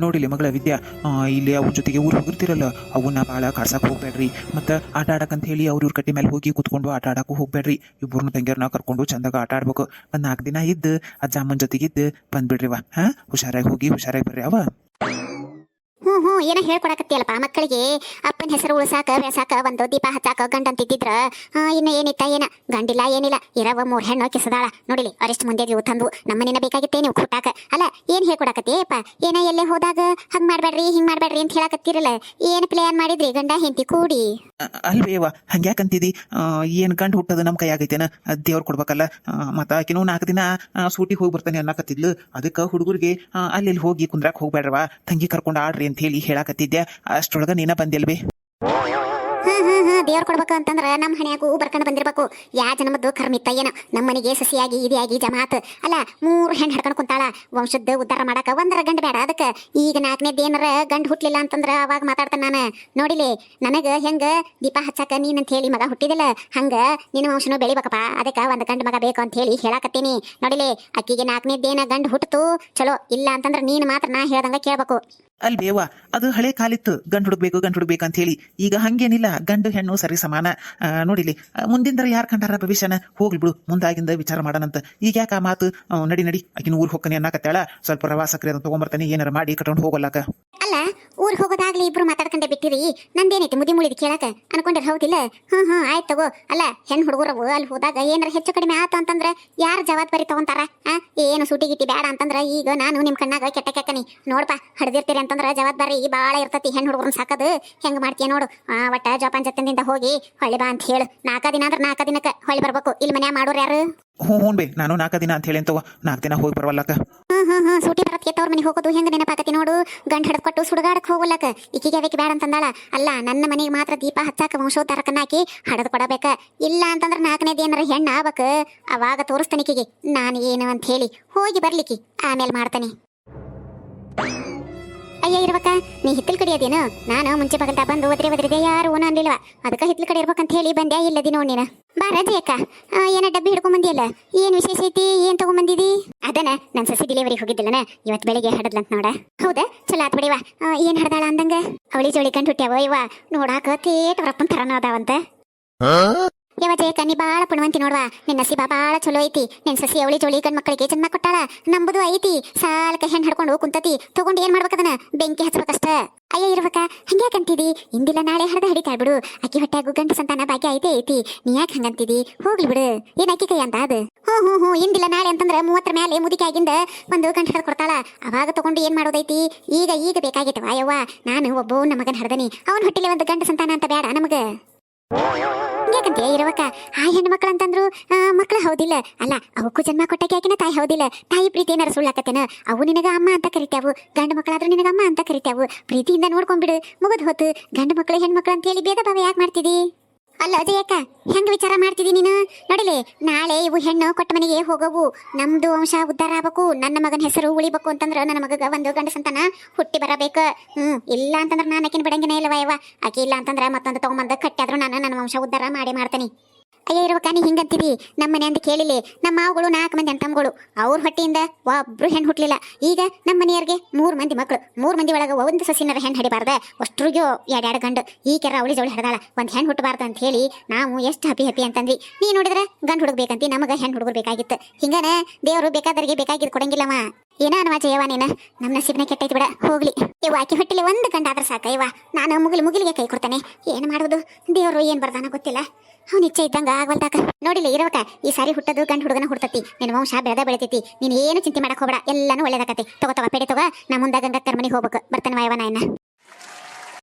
ನೋಡಿಲಿ ಮಗಳ ವಿದ್ಯಾ ಇಲ್ಲಿ ಅವ್ರ ಜೊತೆಗೆ ಊರು ಹೋಗಿರ್ತಿರಲ್ಲ, ಅವನ್ನ ಭಾಳ ಕಾಡ್ಸಕ್ಕೆ ಹೋಗ್ಬೇಡ್ರಿ. ಮತ್ತು ಆಟ ಆಡಕ್ಕಂತ ಹೇಳಿ ಅವ್ರ ಇವ್ರ ಕಟ್ಟಿ ಮೇಲೆ ಹೋಗಿ ಕುತ್ಕೊಂಡು ಆಟ ಆಡಕ್ಕೂ ಹೋಗ್ಬೇಡ್ರಿ. ಇಬ್ಬರನ್ನ ತಂಗಿಯರ್ನ ಕರ್ಕೊಂಡು ಚಂದಾಗ ಆಟ ಆಡ್ಬೇಕು. ಒಂದು ನಾಲ್ಕು ದಿನ ಇದ್ದು, ಅಜ್ಜ ಅಮ್ಮನ ಬಂದ್ಬಿಡ್ರಿ ವಾ, ಹಾ? ಹುಷಾರಾಗಿ ಹೋಗಿ, ಹುಷಾರಾಗಿ ಬರ್ರಿ, ಅವ? ಹ್ಞೂ ಹ್ಞೂ ಏನೋ ಹೇಳ್ಕೊಡಕತ್ತಿಯಲ್ಲಪ್ಪ? ಮಕ್ಕಳಿಗೆ ಅಪ್ಪನ ಹೆಸರು ಉಳ್ಸಾಕ ವ್ಯಾಸಾಕ ಒಂದು ದೀಪ ಹಚ್ಚಾಕ ಗಂಡ ಅಂತಿದ್ದಿದ್ರ ಆ, ಇನ್ನು ಏನಿತ್ತ ಏನ? ಗಂಡಿಲ್ಲ ಏನಿಲ್ಲ. ಇರವ ಮೂರ್ ಹೆಣ್ಣು ಕಿಸದಾಳ ನೋಡಿಲಿ ಅರೆಸ್ಟ್ ಮುಂದೆ ಇವು ತಂದು. ನಮ್ಮನೇನ ಬೇಕಾಗಿತ್ತೇ ನೀವು ಕೂಟಾಕ ಅಲ್ಲ ಏನ್ ಹೇಳ್ಕೊಡಕತ್ತೀಯಪ್ಪ ಏನ ಎಲ್ಲೇ ಹೋದಾಗ ಹಂಗ್ ಮಾಡ್ಬೇಡ್ರಿ ಹಿಂಗ್ ಮಾಡ್ಬೇಡ್ರಿ ಅಂತ ಹೇಳಕತ್ತಿರಲ್ಲ. ಏನ್ ಪ್ಲಾನ್ ಮಾಡಿದ್ರಿ ಗಂಡ ಹೆಂಡತಿ ಕೂಡಿ? ಅಲ್ವೇವ ಹಂಗ್ಯಾಕಂತಿದಿ? ಏನು ಗಂಡು ಹುಟ್ಟೋದು ನಮ್ಮ ಕೈಯಾಗೈತೇನ ದೇವ್ರು ಕೊಡ್ಬೇಕಲ್ಲ. ಮತ್ತು ಆಕಿನೂ ನಾಲ್ಕು ದಿನ ಸೂಟಿಗೆ ಹೋಗಿ ಬರ್ತಾನೆ ಅನ್ನಕತ್ತಿದ್ಲು. ಅದಕ್ಕೆ ಹುಡುಗರಿಗೆ ಅಲ್ಲಿ ಹೋಗಿ ಕುಂದ್ರಾಕ್ ಹೋಗ್ಬೇಡ್ರವ ತಂಗಿ ಕರ್ಕೊಂಡು ಆಡ್ರಿ ಅಂತ ಹೇಳಿ ಹೇಳಾಕತ್ತಿದ್ದೆ. ಅಷ್ಟೊಳಗ ನೀನ ಬಂದಿಲ್ವಿ? ದೇವ್ರ ಕೊಡ್ಬೇಕು ಅಂತಂದ್ರ ನಮ್ಮ ಹಣೆಯಾಗೂ ಬರ್ಕೊಂಡು ಬಂದಿರ್ಬೇಕು. ಯಾ ಜನ್ಮದ್ದು ಕರ್ಮಿತ್ತ ಏನ? ನಮ್ಮನಿಗೆ ಸಸಿಯಾಗಿ, ಇದಿಯಾಗಿ ಜಮಾತ್. ಅಲ್ಲ, ಮೂರು ಹೆಣ್ಣು ಹಿಡ್ಕೊಂಡು ಕುಂತಾಳ. ವಂಶದ ಉದ್ಧಾರ ಮಾಡಕ ಒಂದರ ಗಂಡ ಬೇಡ ಅದಕ್ಕೆ. ಈಗ ನಾಲ್ಕನೇದ್ದು ಏನಾರ ಗಂಡ ಹುಟ್ಲಿಲ್ಲ ಅಂತಂದ್ರ ಅವಾಗ ಮಾತಾಡ್ತಾನ ನಾನು. ನೋಡಿಲಿ, ನನಗ ಹೆಂಗ ದೀಪ ಹಚ್ಚಾಕ ನೀನ್ ಅಂತ ಹೇಳಿ ಮಗ ಹುಟ್ಟಿದಿಲ್ಲ. ಹಂಗ ನಿನ್ನ ವಂಶನು ಬೆಳಿಬೇಕಪ್ಪ. ಅದಕ್ಕ ಒಂದ್ ಗಂಡ ಮಗ ಬೇಕು ಅಂತ ಹೇಳಿ ಹೇಳಾಕತ್ತೀನಿ. ನೋಡಿಲಿ, ಅಕ್ಕಿಗೆ ನಾಲ್ಕನೇದ್ದೇನ ಗಂಡ ಹುಟ್ಟಿತು ಚಲೋ, ಇಲ್ಲ ಅಂತಂದ್ರ ನೀನ್ ಮಾತ್ರ ನಾ ಹೇಳ್ದಂಗ ಕೇಳ್ಬೇಕು. ಅಲ್ವೇವ? ಅದು ಹಳೆ ಕಾಲಿತ್ತು. ಗಂಡು ಹುಡುಕ್ಬೇಕು ಗಂಡು ಹುಡುಕ್ಬೇಕು ಅಂತ ಹೇಳಿ ಈಗ ಹಂಗೇನಿಲ್ಲ. ಗಂಡು ಹೆಣ್ಣು ಸರಿ ಸಮಾನ. ನೋಡಿಲಿ. ಮುಂದಿಂದ ಯಾರು ಕಂಡಾರ ಭವಿಷ್ಯನ? ಹೋಗ್ಲಿ ಬಿಡು. ಮುಂದಾಗಿಂದ ವಿಚಾರ ಮಾಡೋಣಂತ. ಈಗ ಯಾಕೆ ಆ ಮಾತು? ನಡಿ ನಡಿ. ಆಕಿನ ಊರು ಹೋಗ್ತಾನೆ ಅನ್ನಕತ್ತಾಳ. ಸ್ವಲ್ಪ ರವಾಸಕ್ರಿ ಅದನ್ನ ತೊಗೊಂಬರ್ತಾನೆ. ಏನಾರ ಮಾಡಿ ಕಟ್ಕೊಂಡು ಹೋಗಲ್ಲಕ. ಅಲ್ಲ ಊರ್ ಹೋಗೋದಾಗ್ಲಿ ಇಬ್ರು ಮಾತಾಡ್ಕೊಂಡೆ ಬಿಟ್ಟಿರಿ. ನಂದೇನೈತಿ ಮುದಿ ಮುಳಿದ್ ಕೇಳಕ ಅನ್ಕೊಂಡ್ರೆ ಹೌದಿಲ್ಲ? ಹ್ಞೂ ಹ್ಞೂ ಆಯ್ತು ತಗೋ. ಅಲ್ಲ, ಹೆಣ್ ಹುಡುಗರವು ಅಲ್ಲಿ ಹೋದಾಗ ಏನಾರ ಹೆಚ್ಚು ಕಡಿಮೆ ಆತು ಅಂತಂದ್ರ ಯಾರು ಜವಾಬ್ದಾರಿ ತಗೊಂತಾರ? ಆ, ಏನು ಸೂಟಿ ಗಿಟ್ಟಿ ಬೇಡ ಅಂತಂದ್ರೆ ಈಗ ನಾನು ನಿಮ್ ಕಣ್ಣಾಗ ಕೆಟ್ಟ ಕೆಕ್ಕನಿ. ನೋಡಪ್ಪ ಹಡ್ದಿರ್ತೀರಿ ಅಂತಂದ್ರ ಜವಾಬ್ದಾರಿ ಬಾಳ ಇರ್ತತಿ ಹೆಣ್ ಹುಡುಗರನ್ನ ಸಾಕದು. ಹೆಂಗ್ ಮಾಡ್ತೀಯ ನೋಡು. ಆ, ಒಟ್ಟ ಜೋಪಾನ್ ಜತ್ತಿನಿಂದ ಹೋಗಿ ಹೊಳ್ಳಿ ಬಾ ಅಂತ ಹೇಳು. ನಾಲ್ಕ ದಿನ ಅಂದ್ರ ನಾಲ್ಕ ದಿನಕ್ಕ ಹೊಳ್ಳಿ ಬರ್ಬೇಕು. ಇಲ್ಲಿ ಮನ್ಯಾಗ ಮಾಡೋರು ಯಾರು? ಹ್ಞೂ ಹ್ಞೂ ಬೇ ನಾನು ನಾಲ್ಕು ದಿನ ಅಂತ ಹೇಳಿ ಅಂತವ ನಾಲ್ಕು ದಿನ ಹೋಗಿ ಬರವಲ್ಲಕ ಹಾ ಹ್ಮ್. ಸೂಟಿ ಬರತ್ ತವ್ರ ಮನೆಗೆ ಹೋಗೋದು ಹೆಂಗ ನೆನಪಾಕತಿ ನೋಡು. ಗಂಡ ಹಿಡ್ದು ಕೊಟ್ಟು ಸುಡುಗಾಡಕ್ ಇಕ್ಕಿಗೆ ಈಕಿಗೆ ಅದಕ್ಕೆ ಬೇಡ ಅಂತಂದಾಳ. ಅಲ್ಲ, ನನ್ನ ಮನೆಗೆ ಮಾತ್ರ ದೀಪ ಹಚ್ಚಾಕ ವಂಶೋದ್ಧಾರಕನ್ನ ಹಾಕಿ ಹಡದ್ ಕೊಡಬೇಕ. ಇಲ್ಲ ಅಂತಂದ್ರೆ ನಾಲ್ಕನೇ ಏನಾರ ಹೆಣ್ಣ ಆಬಕ ಅವಾಗ ತೋರಿಸ್ತಾನೆ ಈಕಿಗೆ. ನಾನು ಏನು ಅಂತ ಹೇಳಿ. ಹೋಗಿ ಬರ್ಲಿಕ್ಕಿ. ಆಮೇಲೆ ಮಾಡ್ತಾನೆ. ಅಯ್ಯ, ಇರ್ಬೇಕ. ನೀ ಹಿತ್ತಲ್ ಕಡೆ ಅದೇನು? ನಾನು ಮುಂಚೆ ಬಗಲ್ದ ಬಂದು ಒದ್ರೆ ಒದ್ರಿದೆ ಯಾರು ಓನ ಅನ್ಲಿಲ್ವ? ಅದಕ್ಕೆ ಹಿತ್ತಲ್ ಕಡೆ ಇರ್ಬೇಕಂತ ಹೇಳಿ ಬಂದೆ, ಇಲ್ಲದಿ ನೋಡಿ ನೀನು. ಬಾ ರಜೆಯಕ್ಕ ಏನ ಡಬ್ಬಿ ಹಿಡ್ಕೊಂಬಂದಿಯಲ್ಲ ಏನ್ ವಿಶೇಷ ಐತಿ? ಏನ್ ತಗೊಂಬಂದಿದಿ? ಅದನ ನನ್ ಸಸಿ ಡೆಲಿವರಿ ಹೋಗಿದ್ದಿಲ್ಲನ? ಇವತ್ ಬೆಳಿಗ್ಗೆ ಹಡದ್ಲಂತ ನೋಡ. ಹೌದಾ? ಚಲೋ ಆತ್ ಬಿಡಿವ ಏನ್ ಹಡ್ದಾಳ ಅಂದಂಗ? ಅವಳಿ ಜೋಳಿ ಕಂಡು ಹುಟ್ಟ್ಯಾವ ಇವ ನೋಡಾಕ ತೇಟ್ ರಪ್ಪನ್ ತರನ ಅದಾವಂತ. ಯಾವ ಜೇ ನೀ ಬಾಳ ಪುಣವಂತಿ ನೋಡ್ವಾ. ನಿನ್ನ ಸಿಬ ಬಾಳ ಚಲೋ ಐತಿ. ನಿನ್ ಸಸಿ ಅವಳಿ ಜೋಳಿ ಗಂಡ್ ಮಕ್ಕಳಿಗೆ ಜನ್ಮ ಕೊಟ್ಟಾಳ. ನಂಬುದು ಐತಿ. ಸಾಲಕ ಹೆಣ್ ಹಡ್ಕೊಂಡು ಕುಂತತಿ. ತಗೊಂಡು ಏನ್ ಮಾಡ್ಬೇಕದನ್ನ ಬೆಂಕಿ ಹಚ್ಬೇಕಷ್ಟ. ಅಯ್ಯ ಇರ್ಬೇಕ ಹಂಗ್ಯಾಕಂತಿದಿ ಇಂದಿಲ್ಲ ನಾಳೆ ಹರಿದ ಹಿಡಿತಾ ಬಿಡು. ಅಕ್ಕಿ ಹೊಟ್ಟೆಗೂ ಗಂಡ ಸಂತಾನ ಭಾಗ್ಯ ಐತೆ ಐತಿ. ನೀ ಯಾಕೆ ಹಂಗಂತಿದಿ? ಹೋಗ್ಲಿ ಬಿಡು. ಏನ್ ಅಕ್ಕಿ ಕೈ ಅಂತ ಅದು? ಹ್ಞೂ ಹ್ಞೂ ಹ್ಞೂ. ಇಂದಿಲ್ಲ ನಾಳೆ ಅಂತಂದ್ರೆ ಮೂವತ್ತರ ಮೇಲೆ ಮುದಿಕೆ ಆಗಿಂದ ಒಂದು ಗಂಟೆ ಹಿಡ್ದು ಕೊಡ್ತಾಳ. ಅವಾಗ ತಗೊಂಡು ಏನ್ ಮಾಡೋದೈತಿ? ಈಗ ಈಗ ಬೇಕಾಗಿತ್ತವ ಯವ್ವ. ನಾನು ಒಬ್ಬ ಮಗನ ಹಡ್ದನಿ ಹೊಟ್ಟೆಲಿ ಹೊಟ್ಟಿಲೆ ಒಂದು ಗಂಡ ಸಂತಾನ ಅಂತ ಬೇಡ ನಮಗ. ಯಾಕಂತೆ ಇರುವಕ ಆ ಹೆಣ್ಣು ಮಕ್ಕಳು ಅಂತಂದ್ರು ಮಕ್ಕಳು ಹೌದಿಲ್ಲ. ಅಲ್ಲ, ಅವಕ್ಕೂ ಜನ್ಮ ಕೊಟ್ಟಕ್ಕೆ ಯಾಕಿನ ತಾಯಿ ಹೌದಿಲ್ಲ. ತಾಯಿ ಪ್ರೀತಿ ಏನಾರ ಸುಳ್ಳಾಕತ್ತೇನ? ಅವು ನಿನಗ ಅಮ್ಮ ಅಂತ ಕರಿತಾವು ಗಂಡು ಮಕ್ಕಳಾದ್ರೂ ನಿನಗ ಅಮ್ಮ ಅಂತ ಕರಿತಾವು ಪ್ರೀತಿಯಿಂದ ನೋಡ್ಕೊಂಡ್ಬಿಡು. ಮುಗಿದ್ ಹೋತು ಗಂಡು ಮಕ್ಕಳು ಹೆಣ್ಮಕ್ಳು ಅಂತ ಹೇಳಿ ಭೇದ ಭಾವ ಯಾಕೆ ಮಾಡ್ತಿದಿ? ಅಲ್ಲ ಅಜಯಕ್ಕ, ಹೆಂಗ್ ವಿಚಾರ ಮಾಡ್ತಿದಿ ನೀನು? ನೋಡಿಲಿ, ನಾಳೆ ಇವು ಹೆಣ್ಣು ಕೊಟ್ಟ ಮನೆಗೆ ಹೋಗವು. ನಮ್ದು ವಂಶ ಉದ್ಧಾರ ಆಗಬೇಕು. ನನ್ನ ಮಗನ ಹೆಸರು ಉಳಿಬೇಕು ಅಂತಂದ್ರ ನನ್ನ ಮಗಗ ಒಂದು ಗಂಡ ಸಂತಾನ ಹುಟ್ಟಿ ಬರಬೇಕು. ಹ್ಮ್, ಇಲ್ಲ ಅಂತಂದ್ರ ನಾನು ಆಕಿನ ಬಿಡಂಗಿನ ಇಲ್ಲವ ಯವ್ವ. ಆಕಿ ಇಲ್ಲ ಅಂತಂದ್ರ ಮತ್ತೊಂದು ತಗೊಂಬಂದ ಕಟ್ಟಾದ್ರೂ ನಾನು ನನ್ನ ವಂಶ ಉದ್ಧಾರ ಮಾಡಿ ಮಾಡ್ತೀನಿ. ಅಯ್ಯ ಇರ್ಬೇಕ ನೀ ಹಿಂಗಂತೀವಿ ನಮ್ಮ ಮನೆ ಅಂತ ನಮ್ಮ ಮಾವುಗಳು ನಾಲ್ಕು ಮಂದಿ ಅಂತಮ್ಗಳು ಅವ್ರ ಹೊಟ್ಟೆಯಿಂದ ಒಬ್ರು ಹೆಣ್ಣು ಹುಟ್ಲಿಲ್ಲ. ಈಗ ನಮ್ಮ ಮನೆಯವ್ರಿಗೆ ಮೂರು ಮಂದಿ ಮಕ್ಕಳು ಮೂರು ಮಂದಿ ಒಳಗೆ ಒಂದು ಸಸಿನರ ಹೆಣ್ಣು ಹಡಿಬಾರ್ದ. ಅಷ್ಟ್ರಿಗೂ ಎರಡೆರಡು ಗಂಡು. ಈ ಕೆರ ಅವಳಿ ಜವಳಿ ಹಡ್ದಾಳ. ಒಂದು ಹೆಣ್ಣು ಹುಟ್ಟಬಾರ್ದು ಅಂತ ಹೇಳಿ ನಾವು ಎಷ್ಟು ಹಪಿ ಹಪಿ ಅಂತಂದ್ವಿ. ನೀ ನೋಡಿದ್ರೆ ಗಂಡು ಹುಡುಗಬೇಕಂತ, ನಮಗೆ ಹೆಣ್ಣು ಹುಡುಗರು ಬೇಕಾಗಿತ್ತು. ಹಿಂಗನ ದೇವರು ಬೇಕಾದವರಿಗೆ ಬೇಕಾಗಿದ್ದು ಕೊಡಂಗಿಲ್ಲವ. ಏನ ಅನ್ವಾ ಜಯವ ನೀನ? ನಮ್ಮ ನಸೀಬ್ನ ಕೆಟ್ಟೈತಿ ಬಿಡ, ಹೋಗ್ಲಿ. ಇವ ಆಕಿ ಹೊಟ್ಟಿಲಿ ಒಂದು ಗಂಡ ಆದ್ರೆ ಸಾಕ ಇವ ನಾನು ಮುಗಿಲು ಮುಗಿಲಿಗೆ ಕೈ ಕೊಡ್ತಾನೆ. ಏನು ಮಾಡೋದು? ದೇವರು ಏನು ಬರ್ದಾನ ಗೊತ್ತಿಲ್ಲ. ಅವ್ನ ಇಚ್ಛೆ ಇದ್ದಂಗ ಆಗ್ವಲ್ದಾಕ ನೋಡಿಲ್ಲ ಇರೋಕ, ಈ ಸಾರಿ ಹುಟ್ಟದು, ಗಂಡ ಹುಡುಗನ ಹುಡ್ತತಿ. ನಿನ್ನ ವಂಶ ಬೆಳೆದ ಬೆಳಿತೈತಿ. ನೀನ್ ಏನು ಚಿಂತೆ ಮಾಡಕ್ ಹೋಗ್ಬೇಡ. ಎಲ್ಲಾನು ಒಳ್ಳೇದಾಕತಿ. ತಗೋ ತಗೋ, ಪೆಡೆ ತಗೋ. ನಾ ಮುಂದಾಗ ಗಂಗಕ್ಕರ್ ಮನೆಗೆ ಹೋಗ್ಬೇಕು. ಬರ್ತಾನೆ ವಾಯವ ನಾಯನ